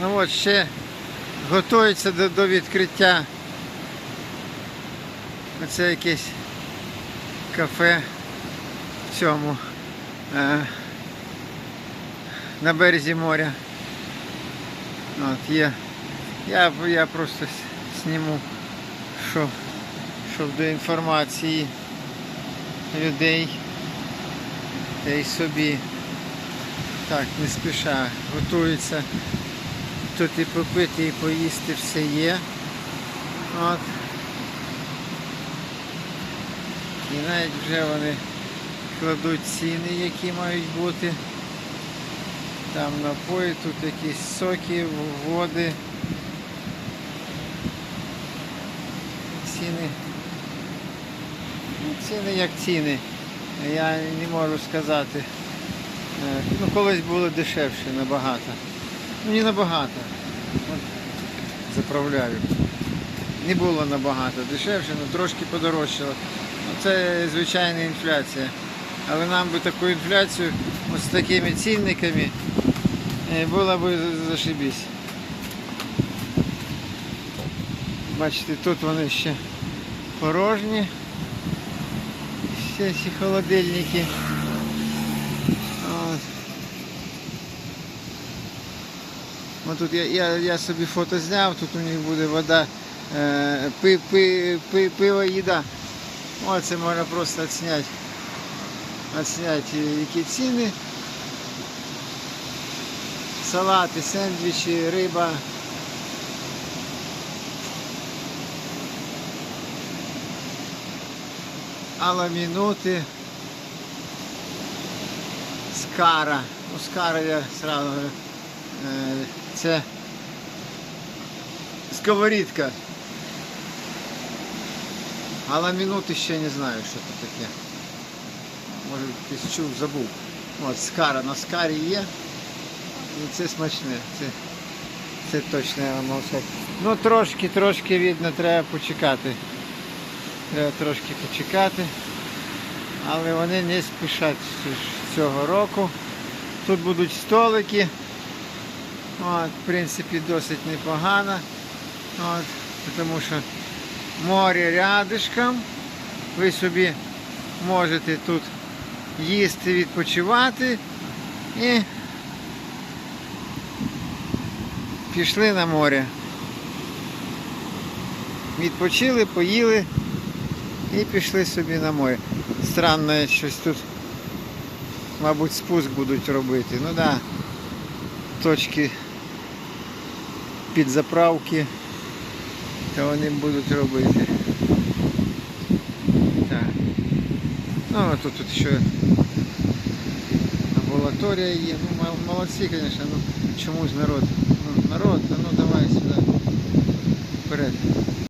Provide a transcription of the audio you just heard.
Ну от ще готується до, до відкриття. Оце якесь кафе в цьому е, на березі моря. От є. Я, я просто с- зніму, що, щоб до інформації людей та й собі. Так, не спіша, готується. Тут і попити, і поїсти все є. От. І навіть вже вони кладуть ціни, які мають бути. Там напої, тут якісь соки, води. Ціни. Ну, ціни як ціни. Я не можу сказати. Е, Ну, колись було дешевше набагато. Ну не набагато. От заправляю. Не було набагато дешевше, ну трошки подорожчало. Ну, це звичайна інфляція. Але нам би таку інфляцію от з такими цінниками е, було б зашибісь. Бачите, тут вони ще порожні. Ще ці холодильники. От. От тут я, я, я собі фото зняв, тут у них буде вода, е, пи, пи, пи, пиво, їда. О, це можна просто відсняти. Відсняти, які ціни. Салати, сендвічі, риба. Аламінути. Скара. Ну, скара я сразу говорю. Е, Це сковорідка. А ламінути ще не знаю, що це таке. Може якийсь чув, забув. От скара на скарі є. І це смачне. Це, це точно я вам сказати. Ну трошки, трошки видно, треба почекати. Треба трошки почекати. Але вони не спішать цього року. Тут будуть столики. От, в принципі, досить непогано. От, тому що море рядишком. Ви собі можете тут їсти, відпочивати і пішли на море. Відпочили, поїли і пішли собі на море. Странно, щось тут, мабуть, спуск будуть робити. Ну так. Да точки підзаправки, то вони будуть робити. Так. Ну, а тут, тут ще амбулаторія є. Ну, мол- молодці, звісно, ну чомусь народ. Ну, народ, а ну давай сюди. Вперед.